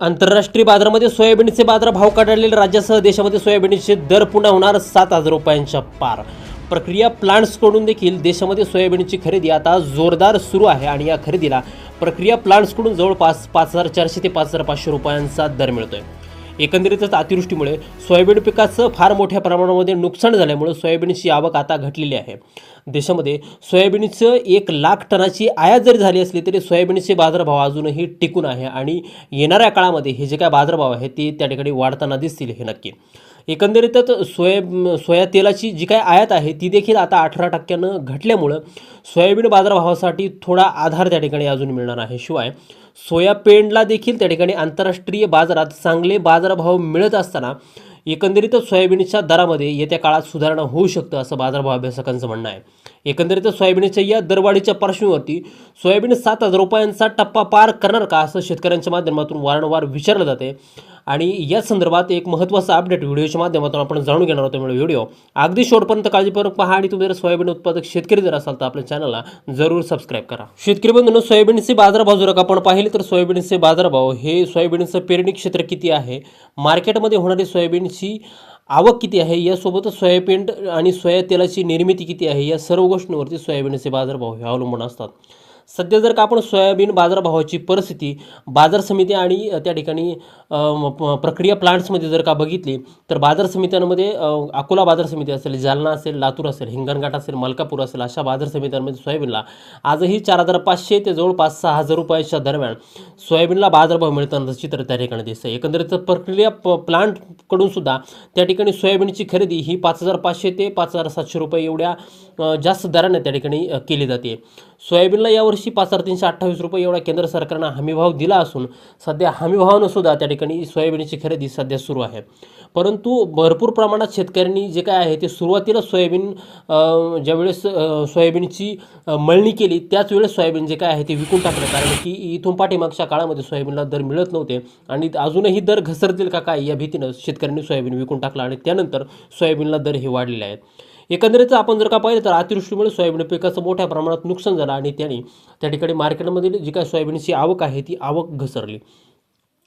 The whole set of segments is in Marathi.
आंतरराष्ट्रीय बाजारामध्ये सोयाबीनचे बाजार भाव काढलेले राज्यासह देशामध्ये सोयाबीनचे दर पुन्हा होणार सात हजार रुपयांच्या पार. प्रक्रिया प्लांट्सकडून देखील देशामध्ये सोयाबीनची खरेदी आता जोरदार सुरू आहे आणि या खरेदीला प्रक्रिया प्लांट्सकडून जवळपास पाच हजार चारशे ते पाच हजार पाचशे रुपयांचा दर मिळतोय. एकंदरीतच अतिवृष्टीमुळे सोयाबीन पिकाचं फार मोठ्या प्रमाणामध्ये नुकसान झाल्यामुळे सोयाबीनची आवक आता घटलेली आहे. देशामध्ये सोयाबीनचं एक लाख टनाची आयात जरी झाली असली तरी सोयाबीनचे बाजारभाव अजूनही टिकून आहे आणि येणाऱ्या काळामध्ये हे जे काय बाजारभाव आहे ते त्या ठिकाणी वाढताना दिसतील हे नक्की. एकंदरीतच सोया सोया तेलाची जी काय आयात आहे ती देखील आता अठरा टक्क्यानं घटल्यामुळं सोयाबीन बाजारभावासाठी थोडा आधार त्या ठिकाणी अजून मिळणार आहे. शिवाय सोया पेंडला देखील त्या ठिकाणी आंतरराष्ट्रीय बाजारात चांगले बाजारभाव मिळत असताना एकंदरीतच सोयाबीनच्या दरामध्ये येत्या काळात सुधारणा होऊ शकतं असं बाजारभाव अभ्यासकांचं म्हणणं आहे. एकंदरीतच सोयाबीनच्या या दरवाढीच्या पार्श्वभूमीवरती सोयाबीन सात हजार रुपयांचा टप्पा पार करणार का असं शेतकऱ्यांच्या माध्यमातून वारंवार विचारलं जाते. आणि या संदर्भात एक महत्त्वाचा अपडेट व्हिडिओच्या माध्यमातून आपण जाणून घेणार होतो त्यामुळे व्हिडिओ अगदी शेवटपर्यंत काळजीपूर्वक पहा आणि तुम्ही जर सोयाबीन उत्पादक शेतकरी जर असाल तर आपल्या चॅनलला जरूर सबस्क्राईब करा. शेतकरी बंधूंनो सोयाबीनचे बाजारभाव जर आपण पाहिले तर सोयाबीनचे बाजारभाव हे सोयाबीनचं पेरणी क्षेत्र किती आहे? मार्केटमध्ये होणारी सोयाबीनची आवक किती आहे? यासोबतच सोयाबीन आणि सोया तेलाची निर्मिती किती आहे? या सर्व गोष्टींवरती सोयाबीनचे बाजारभाव हे अवलंबून असतात. सध्या जर का आपण सोयाबीन बाजारभावाची परिस्थिती बाजार समिती आणि त्या ठिकाणी प- प्रक्रिया प्लांट्समध्ये जर का बघितली तर बाजार समित्यांमध्ये अकोला बाजार समिती असेल जालना असेल लातूर असेल हिंगणघाट असेल मलकापूर असेल अशा बाजार समित्यांमध्ये सोयाबीनला आजही चार हजार पाचशे ते जवळपास सहा हजार रुपयाच्या दरम्यान सोयाबीनला बाजारभाव मिळताना चित्र त्या ठिकाणी दिसतं. एकंदरीत प्रक्रिया प प्लांटकडून सुद्धा त्या ठिकाणी सोयाबीनची खरेदी ही पाच हजार पाचशे ते पाच हजार सातशे रुपये एवढ्या जास्त दराने त्या ठिकाणी केली जाते. सोयाबीनला यावर्षी पाच हजार तीनशे अठ्ठावीस रुपये एवढा केंद्र सरकारनं हमीभाव दिला असून सध्या हमीभावानं सुद्धा त्या ठिकाणी सोयाबीनची खरेदी सध्या सुरू आहे. परंतु भरपूर प्रमाणात शेतकऱ्यांनी जे काय आहे ते सुरुवातीला सोयाबीन ज्यावेळेस सोयाबीनची मळणी केली त्याच वेळेस सोयाबीन जे काय आहे ते विकून टाकलं. कारण की इथून पाठीमागच्या काळामध्ये सोयाबीनला दर मिळत नव्हते आणि अजूनही दर घसरतील का काय या भीतीनं शेतकऱ्यांनी सोयाबीन विकून टाकला आणि त्यानंतर सोयाबीनला दर हे वाढलेले आहेत. एकंदरीत आपण जर का पाहिलं तर अतिवृष्टीमुळे सोयाबीन पिकाचं मोठ्या प्रमाणात नुकसान झालं आणि त्याने त्या ठिकाणी मार्केटमधील जी काय सोयाबीनची आवक आहे ती आवक घसरली.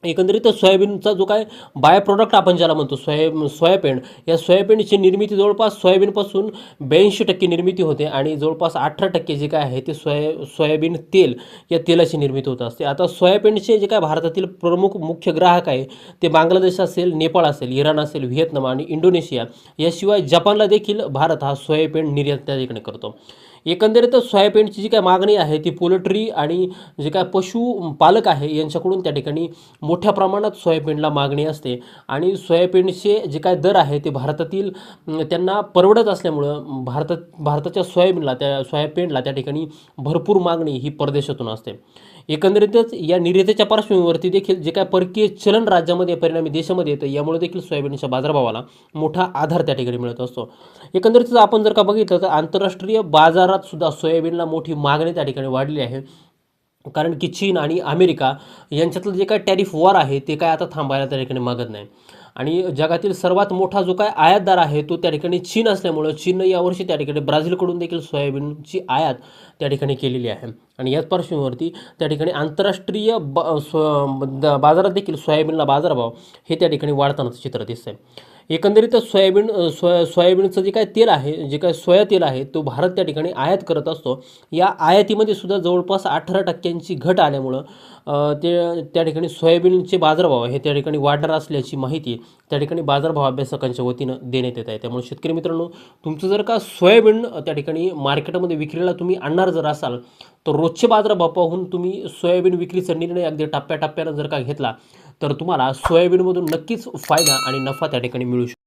एकंदरीत सोयाबीनचा जो काय बाय प्रोडक्ट आपण ज्याला म्हणतो सोया सोयाबीन या सोयाबीनची निर्मिती जवळपास सोयाबीनपासून ब्याऐंशी टक्के निर्मिती होते आणि जवळपास अठरा टक्के जे काय आहे ते सोया सोयाबीन तेल या तेलाची निर्मिती होत असते. आता सोयाबीनचे जे काय भारतातील प्रमुख मुख्य ग्राहक आहे ते बांगलादेश असेल नेपाळ असेल इराण असेल व्हिएतनाम आणि इंडोनेशिया याशिवाय जपानला देखील भारत हा सोयाबीन निर्यात त्या ठिकाणी करतो. एकंदरीतच सोयाबीनची जी काय मागणी आहे ती पोल्ट्री आणि जे काय पशुपालक आहे यांच्याकडून त्या ठिकाणी मोठ्या प्रमाणात सोयाबीनला मागणी असते. आणि सोयाबीनचे जे काय दर आहे ते भारतातील त्यांना परवडत असल्यामुळं भारतात भारताच्या सोयाबीनला त्या सोयाबीनला त्या ठिकाणी भरपूर मागणी ही परदेशातून असते. एकंदरीतच या निर्यातीच्या पार्श्वभूमीवरती देखील जे काय परकीय चलन राज्यामध्ये परिणामी देशामध्ये येतं यामुळे देखील सोयाबीनच्या बाजारभावाला मोठा आधार त्या ठिकाणी मिळत असतो. एकंदरीतच आपण जर का बघितलं तर आंतरराष्ट्रीय बाजारात सुद्धा सोयाबीनला मोठी मागणी त्या ठिकाणी वाढली आहे. कारण की चीन आणि अमेरिका यांच्यातलं जे काय टॅरिफ वॉर आहे ते काय आता थांबायला त्या ठिकाणी मागत नाही. आणि जगातील सर्वात मोठा जो काय आयातदार आहे तो त्या ठिकाणी चीन असल्यामुळं चीननं यावर्षी त्या ठिकाणी ब्राझीलकडून देखील सोयाबीनची आयात त्या ठिकाणी केलेली आहे. आणि याच पार्श्वभूमीवरती त्या ठिकाणी आंतरराष्ट्रीय ब स्व द- बाजारात देखील सोयाबीनला बाजारभाव हे त्या ठिकाणी वाढतानाचं चित्र दिसतंय. एकंदरीत सोयाबीन सो सोया सोयाबीनचं जे काय तेल आहे जे काय सोया तेल आहे तो भारत त्या ठिकाणी आयात करत असतो. या आयातीमध्ये सुद्धा जवळपास अठरा टक्क्यांची घट आल्यामुळं ते त्या ठिकाणी सोयाबीनचे बाजारभाव हे त्या ठिकाणी वाढणार असल्याची माहिती त्या ठिकाणी बाजारभाव अभ्यासकांच्या वतीनं देण्यात येत आहे. त्यामुळे शेतकरी मित्रांनो तुमचं जर का सोयाबीन त्या ठिकाणी मार्केटमध्ये विक्रीला तुम्ही आणणार जर असाल तर रोजचे बाजारभाव पाहून तुम्ही सोयाबीन विक्रीचा निर्णय अगदी टप्प्याटप्प्यानं जर का घेतला तर तुम्हाला सोयाबीनमधून नक्कीच फायदा आणि नफा त्या ठिकाणी मिळू शकतो.